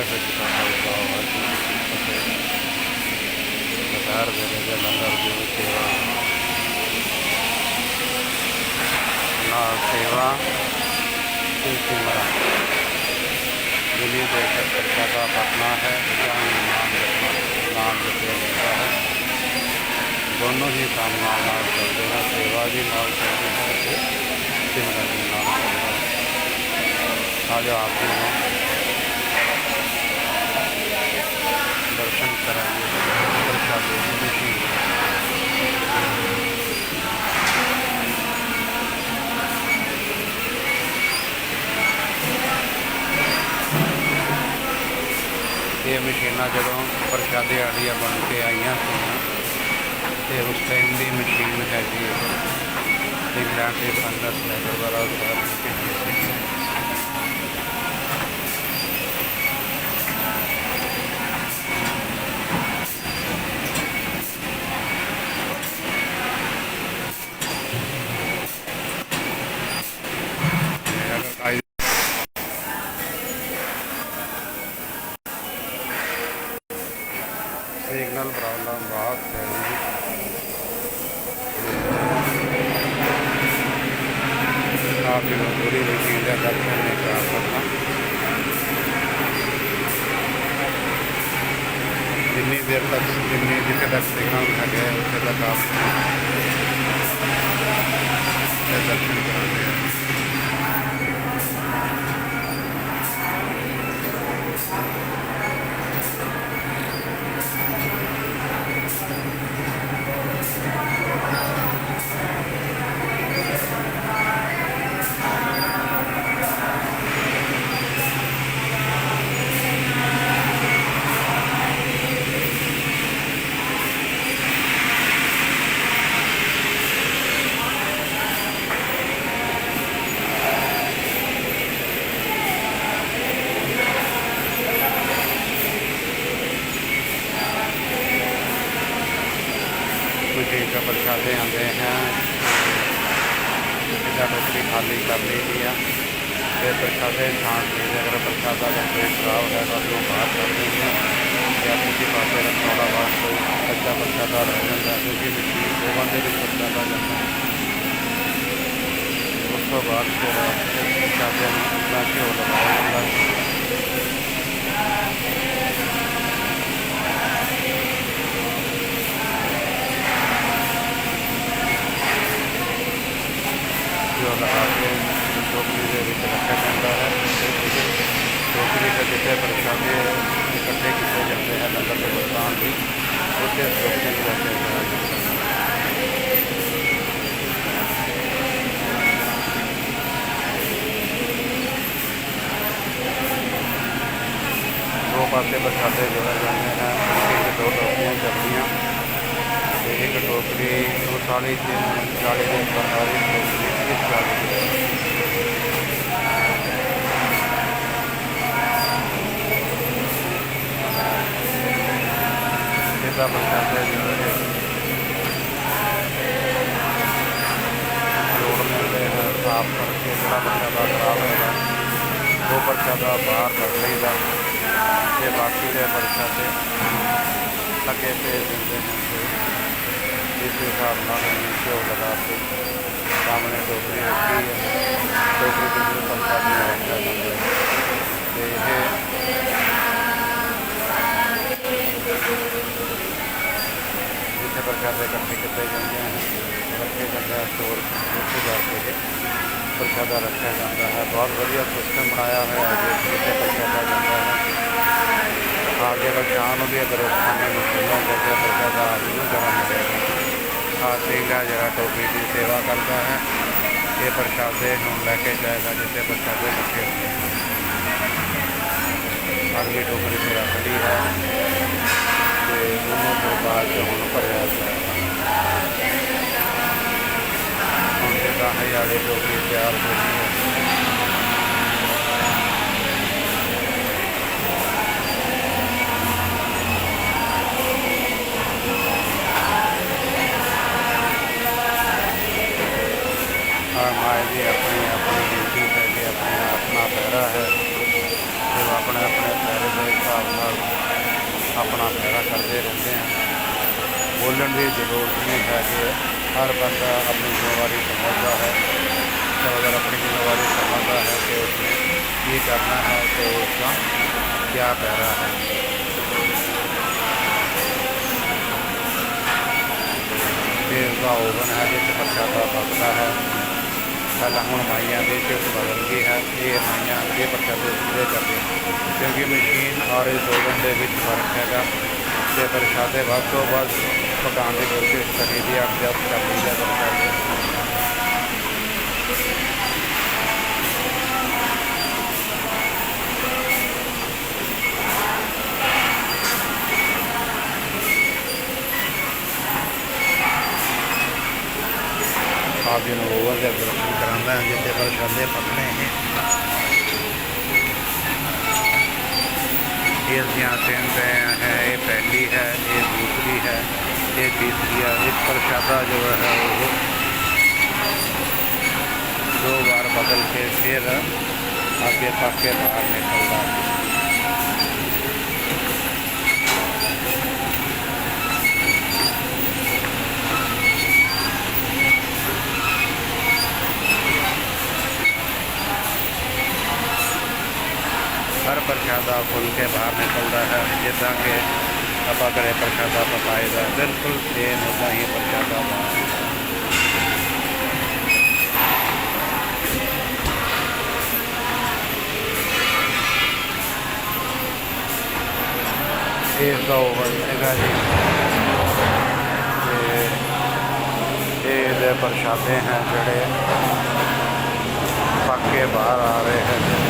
perfect ಸಂಭವಿಸುವ ಕಟಾರದವರೆಗೆ ಲಂಗರ್ಜುನ ಸೇವಾ ಸೇವಾ सिमरा दिल्ली जैसे कलकत्ता का पटना है जहाँ नाम नाम जैसे मिलता है दोनों ही काम नाम नाम चलते हैं सेवा भी नाम चलती है सिमरा भी नाम चलता है आज आप भी हैं ਕਰਾਂਗੇ ਪ੍ਰਸ਼ਾਦੇ ਦੀ ਮਿੱਟੀ ਇਹ ਮਸ਼ੀਨਾਂ ਜਦੋਂ ਪ੍ਰਸ਼ਾਦੇ ਵਾਲੀਆਂ ਬਣ ਕੇ ਆਈਆਂ ਸੀ ਤੇ ਉਸ ਟਾਈਮ ਦੀ ਮਸ਼ੀਨ ਹੈਗੀ ਇੰਗਲੈਂਡ ਦੇ ਸੰਗਤ ਲੈਵਲ ਵਾਲਾ का दर्शन नहीं कर सकता जितनी देर तक जितनी जितने तक सिग्नल गया उतने तक आप दर्शन कराते हैं मशीन का प्रसादे आते हैं सीधा टोकरी खाली कर ली दी है फिर प्रसादे छान ली अगर प्रसादा का कोई खराब है करते आते हैं। टोकरी खाली कर ली गई है। फिर प्रसादे खान चाहिए अगर प्रसाद अगर पेट खराब है तो उसको बाहर कर देंगे या किसी पास अगर थोड़ा बहुत कोई कच्चा रह जाता है क्योंकि मिट्टी दो बंदे भी प्रसादा जाता है। उसको बाद फिर प्रसाद घ्यो लगाया जाता है ਵਰਤਾਨ ਦੀ ਉੱਥੇ ਟੋਕਰੀ ਨੂੰ ਰੱਖਿਆ ਜਾਂਦਾ ਹੈ ਦੋ ਪਾਸੇ ਪ੍ਰਸ਼ਾਦੇ ਜੋੜੇ ਜਾਂਦੇ ਹਨ ਇੱਕ ਦੋ ਟੋਕਰੀਆਂ ਚੱਲਦੀਆਂ ਤੇ ਇੱਕ ਟੋਕਰੀ 140 ਤੇ 40 ਦੇ ਉੱਪਰ ਆ ਰਹੀ ਟੋਕਰੀ ਇਸ ਚਾਲੀ ਇਹਦਾ ਪ੍ਰਸ਼ਾਦ ਹੈ ਜਿਹੜੇ ਜੋੜ ਮਿਲਦੇ ਹਨ ਸਾਫ ਕਰਕੇ ਜਿਹੜਾ ਪ੍ਰਸ਼ਾਦਾ साफ़ करके बड़ा बच्चा खराब होगा दो बच्चा का बाहर कर का बाकी रहे बच्चा से ढके भेज देते हैं इस हिसाब ना नीचे हो लगा सामने टोकरी रखी है टोकरी तो के अंदर पंखा बना हुआ है। प्रकार के कपड़े कपड़े जाते हैं। रखे जाते हैं स्टोर रखे जाते हैं प्रसादा रखा जाता है। बहुत बढ़िया सिस्टम बनाया है आगे प्रसादा जाता है। आगे का चाहन भी अगर खाने में प्रसादा तो आदमी गर्म हो जाएगा। ਆ ਤੇਲਾ ਜਿਹੜਾ ਟੋਪੀ ਦੀ ਸੇਵਾ ਕਰਦਾ ਹੈ ਇਹ ਪ੍ਰਸ਼ਾਦੇ ਨੂੰ ਲੈ ਕੇ ਜਾਏਗਾ ਜਿੱਥੇ ਪ੍ਰਸ਼ਾਦੇ ਰੱਖੇ ਹੁੰਦੇ ਹਨ ਅਗਲੀ ਟੋਕਰੀ ਤੇ ਰੱਖ ਲਈ ਹੈ ਤੇ ਉਹਨਾਂ ਤੋਂ ਬਾਅਦ 'ਚ ਹੁਣ ਭਰਿਆ ਜਾਏਗਾ ਹੁਣ ਜਿਹੜਾ ਹੈ ਵਾਲੀ ਟੋਕਰੀ ਤਿਆਰ ਹੋ ਗਈ आए भी अपने, अपनी ड्यूटी है कि अपना अपना पैरा है। तो अपने अपने पैरे के हिसाब न अपना पैरा करते रहते हैं। बोलने की ज़रूरत नहीं है कि हर बंदा अपनी जिम्मेवारी समझता है। तो अगर अपनी जिम्मेवारी समझता है तो उसने की करना है तो उसका क्या पैरा है। तेल ओवन है जिस बच्चा का पकता है। ਸਾਡਾ ਹੁਣ ਮਾਈਆਂ ਦੇ ਸ਼ਿਫਟ ਬਦਲ ਗਈ ਹੈ ਇਹ ਮਾਈਆਂ ਅੱਗੇ ਪ੍ਰਕਿਰਿਆ ਪੂਰੇ ਕਰਦੇ ਕਿਉਂਕਿ ਮਸ਼ੀਨ ਔਰ ਰਸੋਈ ਦੇ ਵਿੱਚ ਫ਼ਰਕ ਹੈਗਾ ਤੇ ਪ੍ਰਸ਼ਾਦੇ ਵੱਧ ਤੋਂ ਵੱਧ ਪਕਾਉਣ ਦੀ ਕੋਸ਼ਿਸ਼ ਕਰੀਦੀ ਆ, ਜਦ ਆਪ ਜੀ ਨੂੰ ਓਵਰ ਦੇ ਦਰਸ਼ਨ ਕਰਾਉਂਦਾ ਹਾਂ ਜਿੱਥੇ ਪ੍ਰਸ਼ਾਦੇ ਪਕਣੇ ਹੈ ये यहाँ सेम रहे हैं ये पहली है ये दूसरी है ये तीसरी है इस प्रसादा जो है वो दो बार बदल के फिर आगे पक के बाहर निकल रहा है प्रशादा खुल के बाहर निकल रहा है। जिदा कि अपा प्रशादा प्रसादा पकाएगा बिल्कुल सेम उदा ही प्रशादा बाहर प्रशादे जी प्रसादे हैं, जड़े पक्के बाहर आ रहे हैं।